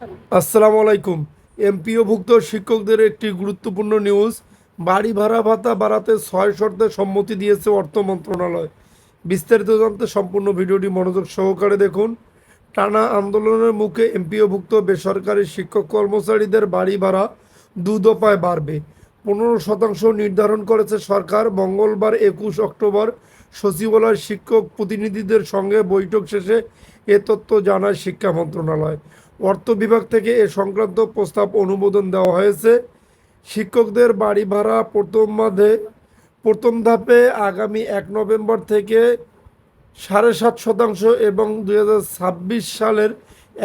আসসালামু আলাইকুম এমপিওভুক্ত শিক্ষকদের একটি গুরুত্বপূর্ণ নিউজ। বাড়ি ভাড়া ভাতা বাড়াতে ছয় শর্তে সম্মতি দিয়েছে অর্থ মন্ত্রণালয়। বিস্তারিত জানতে সম্পূর্ণ ভিডিওটি মনোযোগ সহকারে দেখুন। টানা আন্দোলনের মুখে এমপিওভুক্ত বেসরকারি শিক্ষক কর্মচারীদের বাড়ি ভাড়া দু দফায় বাড়বে। পনেরো শতাংশ নির্ধারণ করেছে সরকার। মঙ্গলবার একুশ অক্টোবর সচিবালয় শিক্ষক প্রতিনিধিদের সঙ্গে বৈঠক শেষে এ তথ্য জানায় শিক্ষা মন্ত্রণালয়। অর্থ বিভাগ থেকে এ সংক্রান্ত প্রস্তাব অনুমোদন দেওয়া হয়েছে। শিক্ষকদের বাড়ি ভাড়া প্রথম মাঝে প্রথম ধাপে আগামী এক নভেম্বর থেকে সাড়ে সাত শতাংশ এবং দু হাজার ছাব্বিশ সালের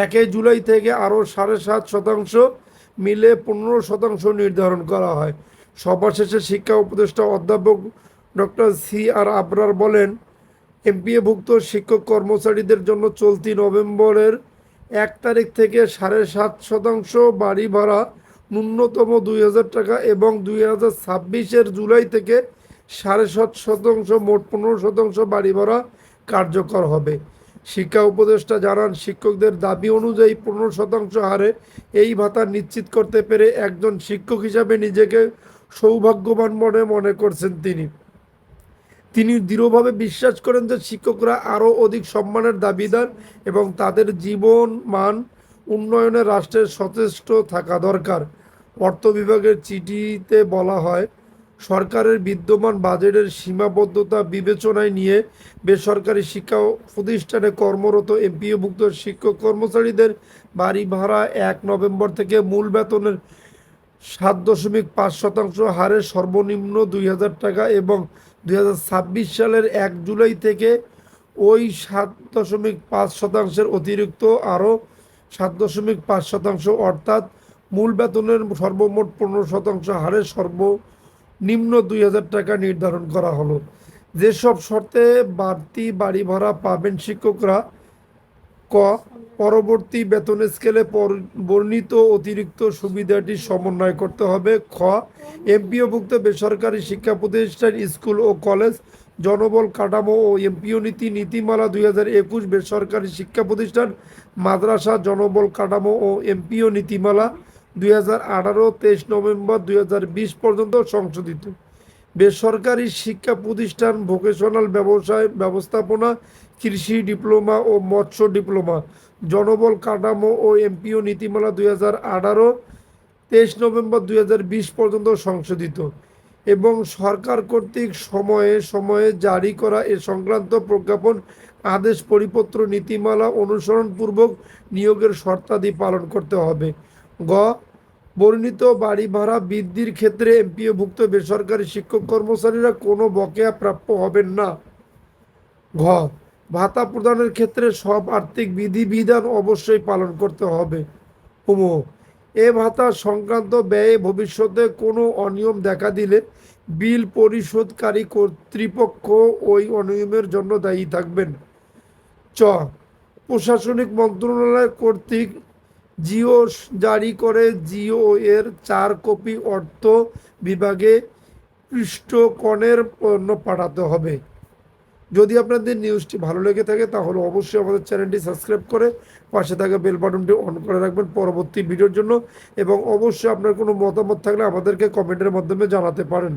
একই জুলাই থেকে আরও সাড়ে সাত শতাংশ মিলে পনেরো শতাংশ নির্ধারণ করা হয়। সভা শেষে শিক্ষা উপদেষ্টা অধ্যাপক ডক্টর সি আর আবরার বলেন, এমপিএভুক্ত শিক্ষক কর্মচারীদের জন্য চলতি নভেম্বরের এক তারিখ থেকে সাড়ে সাত শতাংশ বাড়ি ভাড়া, ন্যূনতম দুই হাজার টাকা এবং দুই হাজার ছাব্বিশের জুলাই থেকে সাড়ে সাত শতাংশ, মোট পনেরো শতাংশ বাড়ি ভাড়া কার্যকর হবে। শিক্ষা উপদেষ্টা জানান, শিক্ষকদের দাবি অনুযায়ী পনেরো শতাংশ হারে এই ভাতা নিশ্চিত করতে পেরে একজন শিক্ষক হিসাবে নিজেকে সৌভাগ্যবান মনে মনে করছেন তিনি। তিনি দৃঢ়ভাবে বিশ্বাস করেন যে শিক্ষকরা আরও অধিক সম্মানের দাবিদার এবং তাদের জীবন মান উন্নয়নে রাষ্ট্রের সচেষ্ট থাকা দরকার। অর্থ বিভাগের চিঠিতে বলা হয়, সরকারের বিদ্যমান বাজেটের সীমাবদ্ধতা বিবেচনায় নিয়ে বেসরকারি শিক্ষা প্রতিষ্ঠানে কর্মরত এমপিওভুক্ত শিক্ষক কর্মচারীদের বাড়ি ভাড়া এক নভেম্বর থেকে মূল বেতনের সাত দশমিক পাঁচ শতাংশ হারে সর্বনিম্ন দুই হাজার টাকা এবং দুই হাজার ছাব্বিশ সালের এক জুলাই থেকে ওই সাত দশমিক পাঁচ শতাংশের অতিরিক্ত আরও সাত দশমিক পাঁচ শতাংশ, অর্থাৎ মূল বেতনের সর্বমোট পনেরো শতাংশ হারে সর্বনিম্ন দুই হাজার টাকা নির্ধারণ করা হলো। যেসব শর্তে বাড়তি বাড়ি ভাড়া পাবেন শিক্ষকরা ক, পরবর্তী বেতন স্কেলে বর্ণিত অতিরিক্ত সুবিধাটি সমন্বয় করতে হবে। খ, এমপিওভুক্ত বেসরকারি শিক্ষা প্রতিষ্ঠান, স্কুল ও কলেজ জনবল কাঠামো ও এমপিও নীতি, নীতিমালা দুই হাজার একুশ, বেসরকারি শিক্ষা প্রতিষ্ঠান, মাদ্রাসা জনবল কাঠামো ও এমপিও নীতিমালা দুই হাজার আঠারো, তেইশ নভেম্বর দুই হাজার বিশ পর্যন্ত সংশোধিত। বেসরকারি শিক্ষা প্রতিষ্ঠান ভোকেশনাল ব্যবসায় ব্যবস্থাপনা, কৃষি ডিপ্লোমা ও মৎস্য ডিপ্লোমা। জনবল কাঠামো ও এমপিও নীতিমালা দুই হাজার আঠারো, তেইশ নভেম্বর দুই হাজার বিশ পর্যন্ত সংশোধিত এবং সরকার কর্তৃক সময়ে সময়ে জারি করা এ সংক্রান্ত প্রজ্ঞাপন, আদেশ, পরিপত্র, নীতিমালা অনুসরণপূর্বক নিয়োগের শর্তাদি পালন করতে হবে। গ বর্ণিত বাড়ি ভাড়া বৃদ্ধির ক্ষেত্রে এমপিওভুক্ত বেসরকারি শিক্ষক কর্মচারীরা কোনো বকেয়া প্রাপ্য হবেন না। ঘ, ভাতা প্রদানের ক্ষেত্রে সব আর্থিক বিধিবিধান অবশ্যই পালন করতে হবে। হুমো এ ভাতা সংক্রান্ত ব্যয়ে ভবিষ্যতে কোনো অনিয়ম দেখা দিলে বিল পরিশোধকারী কর্তৃপক্ষ ওই অনিয়মের জন্য দায়ী থাকবেন। চ, প্রশাসনিক মন্ত্রণালয় কর্তৃক জিও জারি করে জিও এর চার কপি অর্থ বিভাগে পৃষ্ঠকণের পণ্য পাঠাতে হবে। যদি আপনাদের নিউজটি ভালো লেগে থাকে, তাহলে অবশ্যই আমাদের চ্যানেলটি সাবস্ক্রাইব করে পাশে থাকা বেল বাটনটি অন করে রাখবেন পরবর্তী ভিডিওর জন্য এবং অবশ্যই আপনার কোনো মতামত থাকলে আমাদেরকে কমেন্টের মাধ্যমে জানাতে পারেন।